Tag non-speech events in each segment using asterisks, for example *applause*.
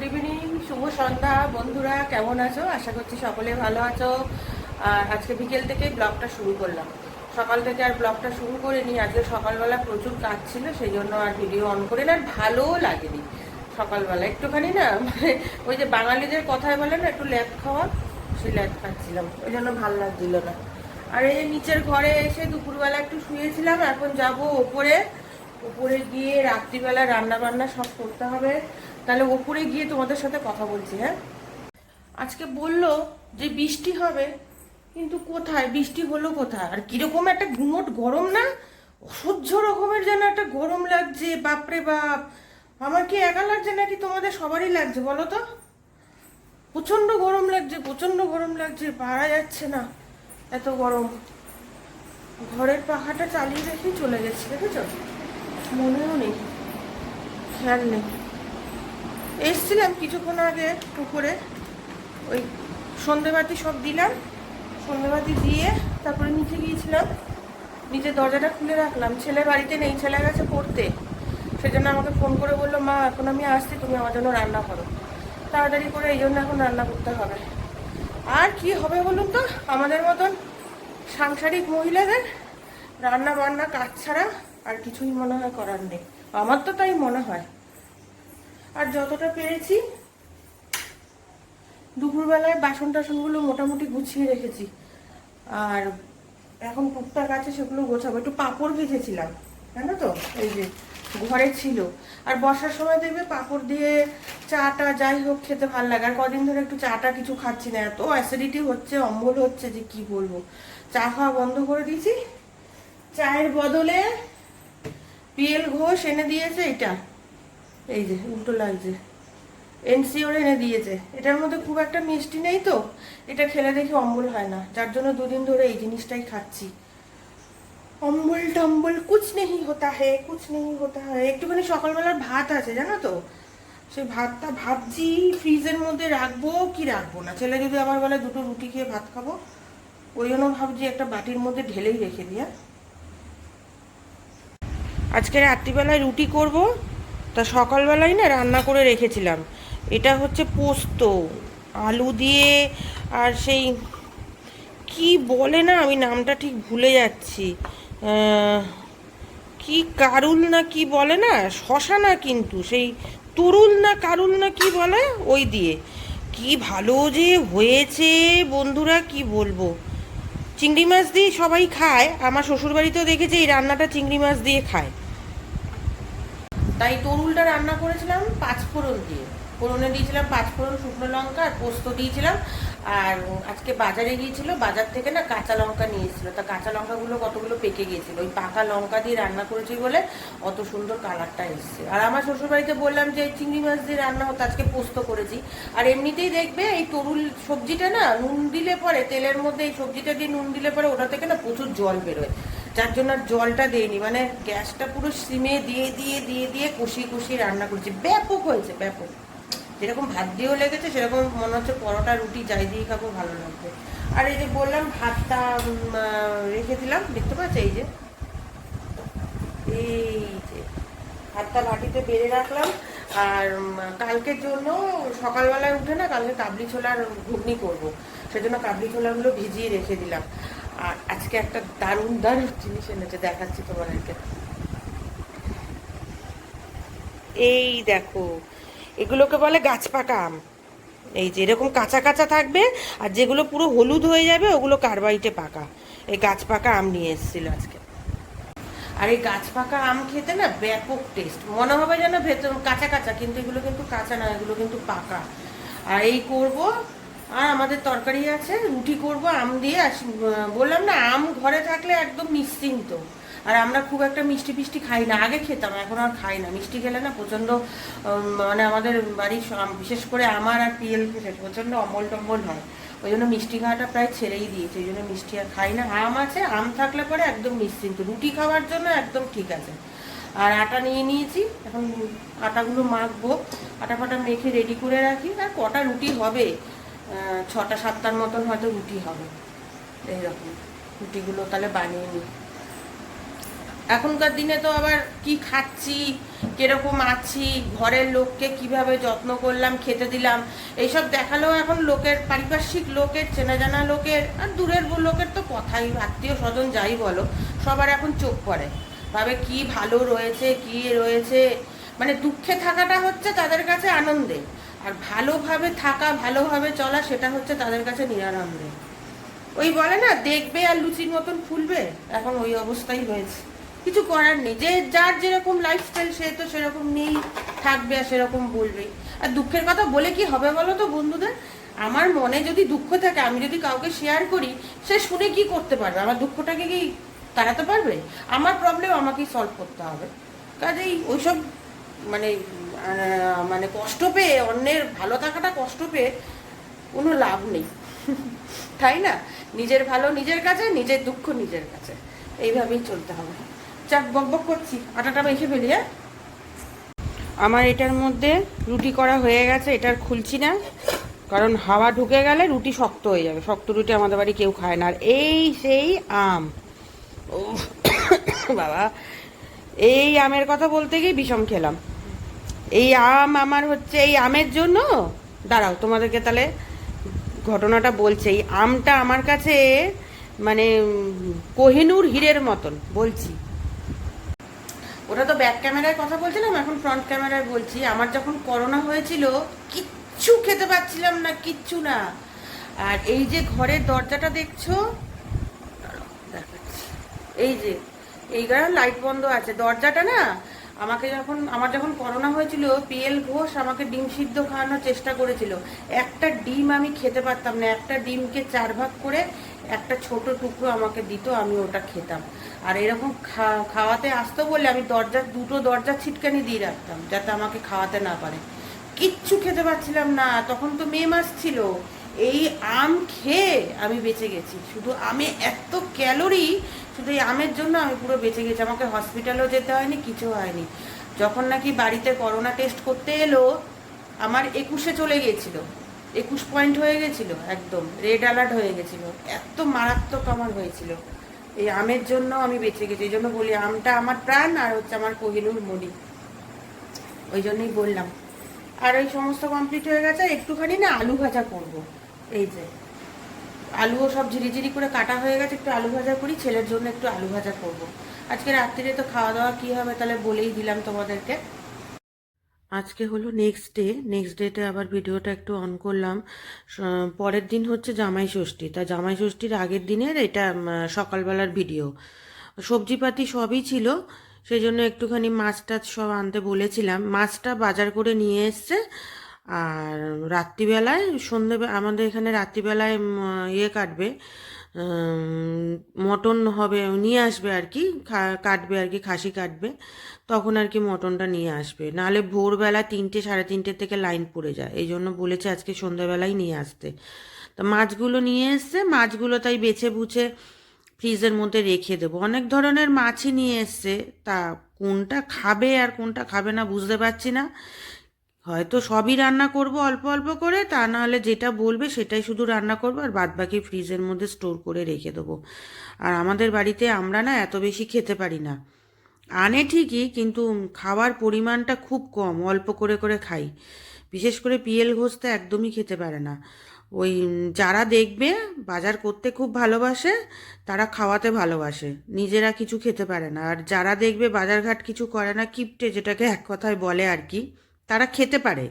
Good evening শুভ সন্ধ্যা বন্ধুরা, কেমন আছো? আশা করছি সকলে ভালো আছো। আর আজকে বিকেল থেকে ব্লগটা শুরু করলাম। সকাল থেকে আর ব্লগটা শুরু করিনি, আজকে সকালবেলা প্রচুর কাজ ছিল, সেই জন্য আর ভিডিও অন করে না আর ভালোও লাগেনি সকালবেলা। একটুখানি না মানে ওই যে বাঙালিদের কথায় বলে না, একটু ল্যাদ খাওয়া, সেই ল্যাদ খাচ্ছিলাম। ওই জন্য ভালো লাগছিল না। আর এই নিচের ঘরে এসে দুপুরবেলা একটু শুয়েছিলাম, এখন যাব ওপরে। উপরে গিয়ে রাত্রিবেলা রান্না বান্না সব করতে হবে। তাহলে ওপরে গিয়ে তোমাদের সাথে কথা বলছি হ্যাঁ? আজকে বলল যে বৃষ্টি হবে, কিন্তু কোথায়? বৃষ্টি হলো কোথায়? আর কীরকম একটা গুমট গরম না? অসহ্য রকমের যেন একটা গরম লাগছে, বাপরে বাপ! আমার কি একা লাগছে নাকি তোমাদের সবারই লাগছে, বলো তো? প্রচণ্ড গরম লাগছে প্রচণ্ড গরম লাগছে, পারা যাচ্ছে না এত গরম। ঘরের পাখাটা চালিয়ে রেখেই চলে গেছে, দেখেছ? মনেও নেই, খেয়াল নেই। এসছিলাম কিছুক্ষণ আগে পুকুরে। ওই সন্ধেবাতি সব দিলাম। সন্ধেবাতি দিয়ে তারপরে নিচে গিয়েছিলাম। নিচে দরজাটা খুলে রাখলাম। ছেলে বাড়িতে নেই, ছেলে গেছে পড়তে। সেজন্য আমাকে ফোন করে বলল, মা, এখন আমি আসছি, তুমি আমার জন্য রান্না করো। তাড়াতাড়ি করে এই জন্য এখন রান্না করতে হবে। আর কি হবে বলুন তো? আমাদের মতন সাংসারিক মহিলাদের রান্না বান্না কাজ ছাড়া আর কিছুই মনে হয় করার নেই। আমার তো তাই মনে হয়। আর যতটা পেরেছি, দুপুরবেলায় বাসন টাসনগুলো মোটামুটি গুছিয়ে রেখেছি। আর এখন টুকটাক আছে সেগুলো গোছাবো। একটু পাঁপড় ভেজেছিলাম, জানো তো? এই যে ঘরে ছিল। আর বর্ষার সময় দেখবে পাঁপড় দিয়ে চাটা যাই হোক খেতে ভালো লাগে। আর কদিন ধরে একটু চাটা কিছু খাচ্ছি না। এত অ্যাসিডিটি হচ্ছে, অম্বল হচ্ছে যে কি বলব? চা খাওয়া বন্ধ করে দিয়েছি। চায়ের বদলে পিএল ঘোষ এনে দিয়েছে এটা। এই যে, উল্টো লাগছে। এনসিওর এনে দিয়েছে। এটার মধ্যে খুব একটা মিষ্টি নেই তো? এটা খেলে দেখি অম্বল হয় না। যার জন্য দুদিন ধরে এই জিনিসটাই খাচ্ছি। অম্বল টম্বল কুছ নেই হতা হে, কুছ নেই হতা হে। একটুখানি সকালবেলার ভাত আছে, জানো তো? সেই ভাতটা ভাবছি ফ্রিজের মধ্যে রাখব কি রাখব না? ছেলে যদি আবার বলে দুটো রুটি খেয়ে ভাত খাব, ওই জন্য ভাবছি একটা বাটির মধ্যে ঢেলেই রেখে দিয়া আজকে রাত্রিবেলায় রুটি করব। তা সকালবেলায় না রান্না করে রেখেছিলাম। এটা হচ্ছে পোস্ত, আলু দিয়ে আর সেই কি বলে না আমি নামটা ঠিক ভুলে যাচ্ছি। কি কারুল না কি বলে না শশা না কিন্তু, সেই তরুল না কারুল না কি বলে ওই দিয়ে। কি ভালো যে হয়েছে বন্ধুরা, কি বলব? চিংড়ি মাছ দিয়ে সবাই খায়, আমার শ্বশুরবাড়িতেও দেখেছি এই রান্নাটা চিংড়ি মাছ দিয়ে খায়। তাই তরুলটা রান্না করেছিলাম পাঁচ ফোড়ন দিয়ে। ফোড়নে দিয়েছিলাম পাঁচ ফোড়ন শুকনো লঙ্কা আর পোস্ত দিয়েছিলাম। আর আজকে বাজারে গিয়েছিল, বাজার থেকে না কাঁচা লঙ্কা নিয়ে এসেছিল। তা কাঁচা লঙ্কাগুলো কতগুলো পেকে গিয়েছিল? ওই পাকা লঙ্কা দিয়ে রান্না করেছি বলে অত সুন্দর কালারটা এসছে। আর আমার শ্বশুরবাড়িতে বললাম যে, চিংড়ি মাছ দিয়ে রান্না হতো, আজকে পোস্ত করেছি। আর এমনিতেই দেখবে এই তরুল সবজিটা না নুন দিলে পরে, তেলের মধ্যে এই সবজিটা দিয়ে নুন দিলে পরে ওটা থেকে না প্রচুর জল বেরোয়। যার জন্য আর জলটা দেয়নি মানে গ্যাসটা পুরো সিমে দিয়ে দিয়ে দিয়ে দিয়ে কষিয়ে কষিয়ে রান্না করছি। ব্যাপক হয়েছে, ব্যাপক। যেরকম ভাত দিয়েও লেগেছে, সেরকম মনে হচ্ছে পরোটা, রুটি, যাই দিয়ে খাব, ভালো লাগবে। আর এই যে বললাম, ভাতটা রেখে দিলাম, দেখতে পাচ্ছ? এই যে এই যে, ভাতটা বাটিতে বেড়ে রাখলাম। আর কালকের জন্য সকালবেলায় উঠে না, কালকে কাবলি ছোলার ঘুগনি করব। সেজন্য কাবলি ছোলাগুলো ভিজিয়ে রেখে দিলাম। আর আজকে একটা দারুণ দারুণ জিনিস এনেছে, দেখাচ্ছি তোমাদেরকে। এই দেখো, এগুলোকে বলে গাছ পাকা আম। এই যে এরকম কাঁচা কাঁচা থাকবে, আর যেগুলো পুরো হলুদ হয়ে যাবে, ওগুলো কারবাইটে পাকা। এই গাছ পাকা আম নিয়ে এসেছিল আজকে। আর এই গাছ পাকা আম খেতে না ব্যাপক টেস্ট মনে হবে যেন ভেতর কাঁচা কাঁচা, কিন্তু এগুলো কিন্তু কাঁচা না, এগুলো কিন্তু পাকা। আর এই করব আর আমাদের তরকারি আছে, রুটি করব, আম দিয়ে, আর বললাম না, আম ঘরে থাকলে একদম নিশ্চিন্ত। আর আমরা খুব একটা মিষ্টি ফিষ্টি খাই না, আগে খেতাম, এখন আর খাই না। মিষ্টি খেলে না প্রচণ্ড মানে আমাদের বাড়ির বিশেষ করে আমার আর পিএল প্রচণ্ড অম্বল টম্বল হয়। ওই জন্য মিষ্টি খাওয়াটা প্রায় ছেড়েই দিয়েছে ওই জন্য মিষ্টি আর খাই না। আম আছে, আম থাকলে পরে একদম নিশ্চিন্ত। রুটি খাওয়ার জন্য একদম ঠিক আছে। আর আটা নিয়ে নিয়েছি, এখন আটাগুলো মাখবো, আটা ফাটা মেখে রেডি করে রাখি। আর কটা রুটি হবে ছটা, সাতটার মতন হয়তো রুটি হবে। এইরকম। রুটিগুলো তাহলে বানিয়ে নিই। এখনকার দিনে তো আবার কি খাচ্ছি, কীরকম আছি, ঘরের লোককে কীভাবে যত্ন করলাম, খেতে দিলাম, এইসব দেখালেও এখন লোকের, পারিপার্শ্বিক লোকের, চেনা জানা লোকের, আর দূরের লোকের তো কথাই, আত্মীয় স্বজন যাই বলো, সবার এখন চোখ পড়ে। ভাবে কি ভালো রয়েছে, কি রয়েছে মানে দুঃখে থাকাটা হচ্ছে তাদের কাছে আনন্দে। আর ভালোভাবে থাকা, ভালোভাবে চলা সেটা হচ্ছে তাদের কাছে নিরানন্দে ওই বলে না, দেখবে আর লুচির মতন ফুলবে? এখন ওই অবস্থাই হয়েছে। কিছু করার নেই। যে যার যেরকম লাইফস্টাইল সে তো সেরকম নেই, থাকবে আর সেরকম বলবেই। আর দুঃখের কথা বলে কি হবে বলো তো বন্ধুদের? আমার মনে যদি দুঃখ থাকে, আমি যদি কাউকে শেয়ার করি, সে শুনে কি করতে পারবে? আমার দুঃখটাকে কি তাড়াতে পারবে? আমার প্রবলেম আমাকেই সলভ করতে হবে। কাজেই ওইসব মানে মানে কষ্ট পেয়ে, অন্যের ভালো থাকাটা কষ্ট পেয়ে কোনো লাভ নেই। তাই না? নিজের ভালো নিজের কাছে, নিজের দুঃখ নিজের কাছে। এইভাবেই চলতে হবে। চাক বক বক করছি। আটাটা মেখে ফেলি হ্যাঁ? আমার এটার মধ্যে রুটি করা হয়ে গেছে, এটার খুলছি না। কারণ হাওয়া ঢুকে গেলে রুটি শক্ত হয়ে যাবে। শক্ত রুটি আমাদের বাড়ি কেউ খায় না। আর এই সেই আম। বাবা। এই আমের কথা বলতে গিয়ে বিষম খেলাম। এই আম আমার হচ্ছে, এই আমের জন্য? দাঁড়াও, তোমাদেরকে তাহলে ঘটনাটা বলছে। এই আমটা আমার কাছে মানে কোহিনুর হীরের মতন, বলছি। ওটা তো ব্যাক ক্যামেরায় কথা বলছিলাম, এখন ফ্রন্ট ক্যামেরায় বলছি। আমার যখন করোনা হয়েছিল, কিচ্ছু খেতে পাচ্ছিলাম না, কিচ্ছু না। আর এই যে ঘরের দরজাটা দেখছ এই যে, এই ঘরে লাইট বন্ধ আছে। দরজাটা না আমাকে যখন, আমার যখন করোনা হয়েছিল, পিএল ঘোষ আমাকে ডিম সিদ্ধ খাওয়ানোর চেষ্টা করেছিল। একটা ডিম আমি খেতে পারতাম না, একটা ডিমকে চার ভাগ করে একটা ছোট টুকরো আমাকে দিত, আমি ওটা খেতাম। আর এরকম খাওয়াতে আসতো বলে আমি দরজার দুটো দরজা ছিটকানি দিয়ে রাখতাম, যাতে আমাকে খাওয়াতে না পারে। কিচ্ছু খেতে পারছিলাম না, তখন তো মে মাস ছিল। এই আম খেয়ে আমি বেঁচে গেছি। শুধু আমে এত ক্যালোরি শুধু এই আমের জন্য আমি পুরো বেঁচে গেছি। আমাকে হসপিটালেও যেতে হয়নি, কিছু হয়নি। যখন নাকি বাড়িতে করোনা টেস্ট করতে এলো, আমার একুশে চলে গেছিল একুশ পয়েন্ট হয়ে গেছিল, একদম রেড অ্যালার্ট হয়ে গেছিল। এত মারাত্মক আমার হয়েছিল। এই আমের জন্য আমি বেঁচে গেছি। এই জন্য বলি, আমটা আমার প্রাণ আর হচ্ছে আমার কোহিনুর মণি ওই জন্যই বললাম। আর ওই সমস্ত কমপ্লিট হয়ে গেছে, একটুখানি না আলু ভাজা করব। এই যে। আলুও সব ঝিরিঝিরি করে কাটা হয়ে গেছে, একটু আলু ভাজা করি, ছেলের জন্য একটু আলু ভাজা করব। আজকে রাত্রিরে তো খাওয়া দাওয়া কী হবে তাহলে বলেই দিলাম তোমাদেরকে। আজকে হলো নেক্সট ডে নেক্সট ডেতে আবার ভিডিওটা একটু অন করলাম। পরের দিন হচ্ছে জামাই ষষ্ঠী, তা জামাই ষষ্ঠীর আগের দিনের এটা সকালবেলার ভিডিও সবজিপাতি সবই ছিল, সেই জন্য একটুখানি মাছ টাছ সব আনতে বলেছিলাম। মাছটা বাজার করে নিয়ে এসছে আর রাত্রিবেলায় সন্ধে আমাদের এখানে রাত্রিবেলায় ইয়ে কাটবে মটন হবে, নিয়ে আসবে আর কি কাটবে আর কি, খাসি কাটবে, তখন আর কি মটনটা নিয়ে আসবে। নাহলে ভোরবেলা তিনটে, সাড়ে তিনটে থেকে লাইন পড়ে যায়, এই জন্য বলেছে আজকে সন্ধ্যাবেলায় নিয়ে আসতে। তা মাছগুলো নিয়ে এসছে, মাছগুলো তাই বেছে বুছে ফ্রিজের মধ্যে রেখে দেবো। অনেক ধরনের মাছই নিয়ে এসছে, তা কোনটা খাবে আর কোনটা খাবে না বুঝতে পারছি না। হয়তো সবই রান্না করব অল্প অল্প করে, তা নাহলে যেটা বলবে সেটাই শুধু রান্না করব আর বাদ বাকি ফ্রিজের মধ্যে স্টোর করে রেখে দেবো। আর আমাদের বাড়িতে আমরা না এত বেশি খেতে পারি না। আনে ঠিকই, কিন্তু খাওয়ার পরিমাণটা খুব কম, অল্প করে করে খাই। বিশেষ করে পিএল ঘোষ তো একদমই খেতে পারে না। ওই যারা দেখবে, বাজার করতে খুব ভালোবাসে, তারা খাওয়াতে ভালোবাসে। নিজেরা কিছু খেতে পারে না। আর যারা দেখবে বাজারঘাট কিছু করে না, কিপটে যেটাকে এক কথায় বলে আর কি। তারা খেতে পারে।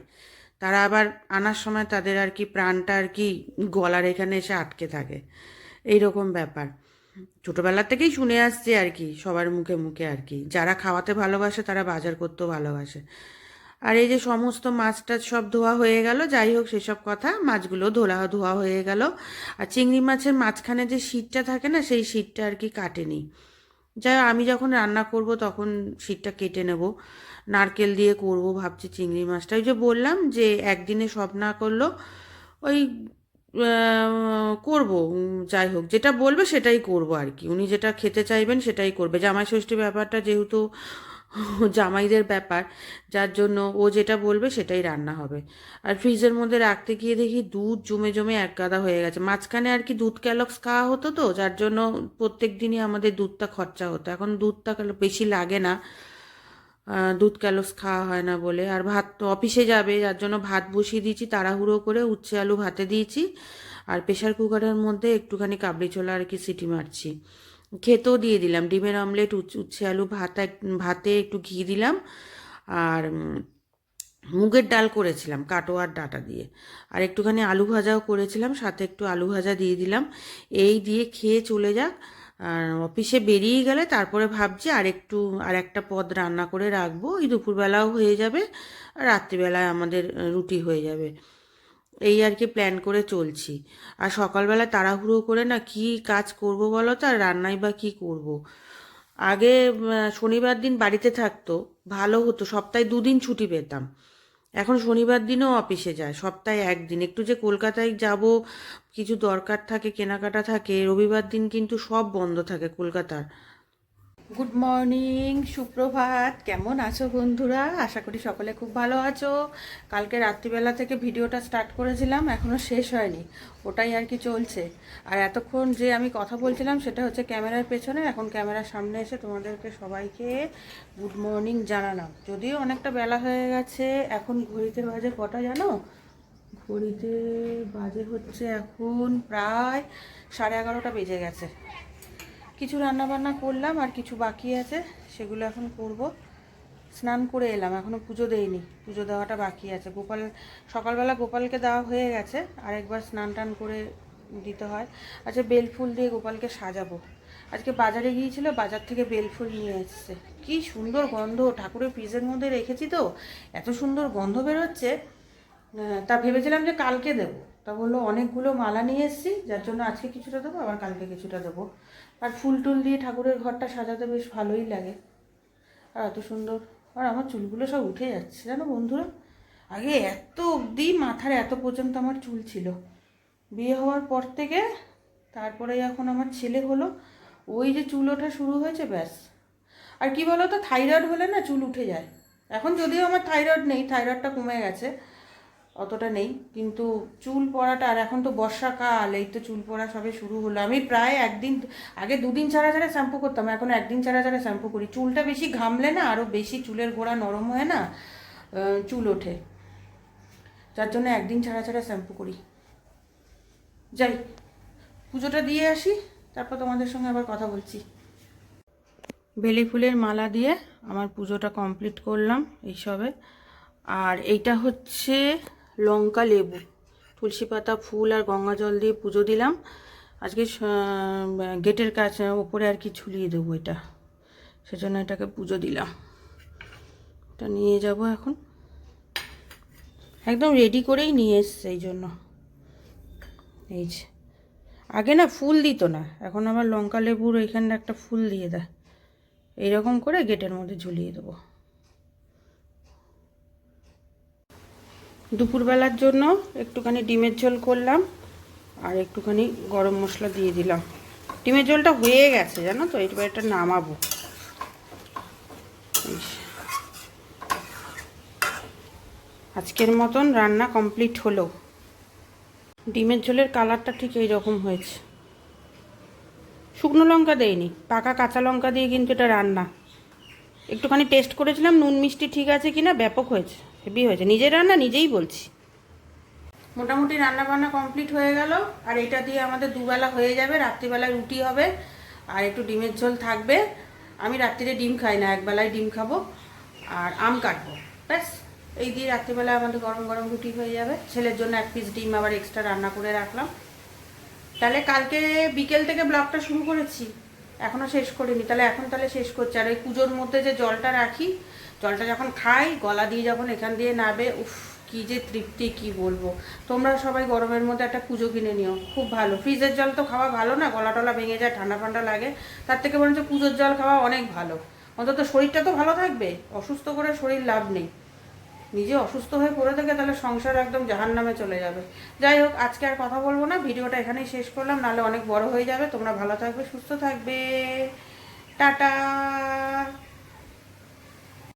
তারা আবার আনার সময় তাদের আর কি প্রাণটা আর কি গলার এখানে এসে আটকে থাকে। এই রকম ব্যাপার। ছোটবেলা থেকেই শুনে আসছে আর কি, সবার মুখে মুখে আর কি। যারা খাওয়াতে ভালোবাসে তারা বাজার করতেও ভালোবাসে। আর এই যে সমস্ত মাছ টাছ সব ধোয়া হয়ে গেল, যাই হোক সেসব কথা, মাছগুলো ধোলা ধোয়া হয়ে গেল। আর চিংড়ি মাছের মাঝখানে যে শীতটা থাকে না, সেই শীতটা আর কি কাটেনি। যাই আমি যখন রান্না করব তখন শীতটা কেটে নেব। নারকেল দিয়ে করব ভাবছি চিংড়ি মাছটা। ওই যে বললাম যে একদিনে সব না করলেও ওই করব যাই হোক, যেটা বলবে সেটাই করব আর কি। উনি যেটা খেতে চাইবেন সেটাই করবে। জামাই ষষ্ঠী ব্যাপারটা যেহেতু *laughs* জামাইদের ব্যাপার, যার জন্য ও যেটা বলবে সেটাই রান্না হবে। আর ফ্রিজের মধ্যে রাখতে গিয়ে দেখি দুধ জমে জমে এক গাদা হয়ে গেছে। মাঝখানে আর কি দুধ ক্যালক্স খাওয়া হতো তো, যার জন্য প্রত্যেক দিনই আমাদের দুধটা খরচা হতো। এখন দুধটা বেশি লাগে না। দুধ ক্যালক্স খাওয়া হয় না বলে। আর ভাত তো অফিসে যাবে, যার জন্য ভাত বসিয়ে দিয়েছি, তাড়াহুড়ো করে উচ্ছে আলু ভাতে দিয়েছি। আর প্রেশার কুকারের মধ্যে একটুখানি কাবলি ছোলা আর কি সিটি মারছি। খেতেও দিয়ে দিলাম, ডিমের অমলেট উচ্ছে আলু ভাত, ভাতে একটু ঘি দিলাম। আর মুগের ডাল করেছিলাম কাটোয়ার ডাটা দিয়ে। আর একটুখানি আলু ভাজাও করেছিলাম, সাথে একটু আলু ভাজা দিয়ে দিলাম। এই দিয়ে খেয়ে চলে যাক। আর অফিসে বেরিয়ে গেলে তারপরে ভাবছি আর একটু, আর একটা পদ রান্না করে রাখব। ওই দুপুরবেলাও হয়ে যাবে, আর রাত্রিবেলায় আমাদের রুটি হয়ে যাবে। এই আর কি প্ল্যান করে চলছি। আর সকালবেলা তাড়াহুড়ো করে না কি কাজ করব বলো তো, আর রান্নাই বা কি করব। আগে শনিবার দিন বাড়িতে থাকতো, ভালো হতো। সপ্তাহে দুদিন ছুটি পেতাম। এখন শনিবার দিনও অফিসে যায়, সপ্তাহে একদিন। একটু যে কলকাতায় যাব, কিছু দরকার থাকে, কেনাকাটা থাকে, রবিবার দিন কিন্তু সব বন্ধ থাকে কলকাতার। গুড মর্নিং সুপ্রভাত। কেমন আছো বন্ধুরা? আশা করি সকলে খুব ভালো আছো। কালকে রাত্রিবেলা থেকে ভিডিওটা স্টার্ট করেছিলাম এখনও শেষ হয়নি। ওটাই আর কি চলছে। আর এতক্ষণ যে আমি কথা বলছিলাম, সেটা হচ্ছে ক্যামেরার পেছনে। এখন ক্যামেরার সামনে এসে তোমাদেরকে সবাইকে গুড মর্নিং জানালাম। যদিও অনেকটা বেলা হয়ে গেছে, এখন ঘড়িতে বাজে কটা জানো? ঘড়িতে বাজে হচ্ছে এখন প্রায় সাড়ে এগারোটা বেজে গেছে। কিছু রান্না বান্না করলাম আর কিছু বাকি আছে, সেগুলো এখন করব। স্নান করে এলাম, এখনও পুজো দেইনি, পুজো দেওয়াটা বাকি আছে। গোপাল, সকালবেলা গোপালকে দেওয়া হয়ে গেছে আর একবার স্নান টান করে দিতে হয়। আচ্ছা বেলফুল দিয়ে গোপালকে সাজাবো। আজকে বাজারে গিয়েছিল, বাজার থেকে বেলফুল নিয়ে এসছে। কি সুন্দর গন্ধ, ঠাকুরের ফ্রিজের মধ্যে রেখেছি তো, এত সুন্দর গন্ধ বেরোচ্ছে। তা ভেবেছিলাম যে কালকে দেবো। তা বলল, অনেকগুলো মালা নিয়ে এসেছি, যার জন্য আজকে কিছুটা দেবো, আবার কালকে কিছুটা দেবো। আর ফুল টুল দিয়ে ঠাকুরের ঘরটা সাজাতে বেশ ভালোই লাগে। আর এত সুন্দর। আর আমার চুলগুলো সব উঠে যাচ্ছে, জানো বন্ধুরা? আগে এত অবধি মাথার এত পর্যন্ত আমার চুল ছিল। বিয়ে হওয়ার পর থেকে তারপরে যখন আমার ছেলে হলো, ওই যে চুল ওঠা শুরু হয়েছে, ব্যাস। আর কি বলো তো থাইরয়েড হলে না চুল উঠে যায়। এখন যদিও আমার থাইরয়েড নেই, থাইরয়েডটা কমে গেছে অতটা নেই, কিন্তু চুল পড়াটা, আর এখন তো বর্ষাকাল, এই তো চুল পড়া সবে শুরু হলো। আমি প্রায় একদিন, আগে দুদিন ছাড়া ছাড়া শ্যাম্পু করতাম, এখন একদিন ছাড়া ছাড়া শ্যাম্পু করি। চুলটা বেশি ঘামলে না আরও বেশি চুলের গোড়া নরম হয় না চুল ওঠে। যার জন্য একদিন ছাড়া ছাড়া শ্যাম্পু করি। যাই, পুজোটা দিয়ে আসি, তারপর তোমাদের সঙ্গে আবার কথা বলছি। বেলি ফুলের মালা দিয়ে আমার পুজোটা কমপ্লিট করলাম এইসবে আর এইটা হচ্ছে লঙ্কা, লেবু। তুলসী পাতা, ফুল আর গঙ্গা জল দিয়ে পুজো দিলাম। আজকে গেটের কাছে ওপরে আর কি ঝুলিয়ে দেবো এটা। সেজন্য এটাকে পুজো দিলাম। এটা নিয়ে যাব এখন। একদম রেডি করেই নিয়ে এসছে এই জন্য। এই যে। আগে না ফুল দিত না, এখন আবার লঙ্কা, লেবুর এখানে একটা ফুল দিয়ে দেয়। এইরকম করে গেটের মধ্যে ঝুলিয়ে দেবো। দুপুরবেলার জন্য একটুখানি ডিমের ঝোল করলাম আর একটুখানি গরম মশলা দিয়ে দিলাম। ডিমের ঝোলটা হয়ে গেছে, জানো তো? এবার এটা নামাবো। আজকের মতন রান্না কমপ্লিট হলো। ডিমের ঝোলের কালারটা ঠিক এই রকম হয়েছে। শুকনো লঙ্কা দেয়নি পাকা কাঁচা লঙ্কা দিয়ে কিন্তু এটা রান্না। একটুখানি টেস্ট করেছিলাম, নুন মিষ্টি ঠিক আছে কিনা, ব্যাপক হয়েছে। হেভি হয়েছে। নিজের রান্না নিজেই বলছি। মোটামুটি রান্না বান্না কমপ্লিট হয়ে গেল। আর এটা দিয়ে আমাদের দুবেলা হয়ে যাবে রাত্রিবেলায় রুটি হবে, আর একটু ডিমের ঝোল থাকবে। আমি রাত্রিরে ডিম খাই না, একবেলায় ডিম খাব, আর আম কাটবো। ব্যাস, এই দিয়ে রাত্রিবেলায় আমাদের গরম গরম রুটি হয়ে যাবে। ছেলের জন্য এক পিস ডিম আবার এক্সট্রা রান্না করে রাখলাম। তাহলে কালকে বিকেল থেকে ব্লগটা শুরু করেছি। এখনও শেষ করিনি। তাহলে এখন তাহলে শেষ করছি। আর ওই পুজোর মধ্যে যে জলটা রাখি জলটা যখন খাই, গলা দিয়ে যখন এখান দিয়ে নাবে, উফ, কি যে তৃপ্তি, কি বলব। তোমরা সবাই গরমের মধ্যে একটা পুজো কিনে নিও, খুব ভালো। ফ্রিজের জল তো খাওয়া ভালো না, গলা টলা ভেঙে যায়, ঠান্ডা ঠান্ডা লাগে। তার থেকে বরঞ্চ পুজোর জল খাওয়া অনেক ভালো। অন্তত শরীরটা তো ভালো থাকবে, অসুস্থ করে শরীর লাভ নেই। নিজে অসুস্থ হয়ে পড়ে থাকে তাহলে সংসার একদম জাহান নামে চলে যাবে। যাই হোক, আজকে আর কথা বলব না, ভিডিওটা এখানেই শেষ করলাম, নাহলে অনেক বড় হয়ে যাবে। তোমরা ভালো থাকবে, সুস্থ থাকবে। টাটা!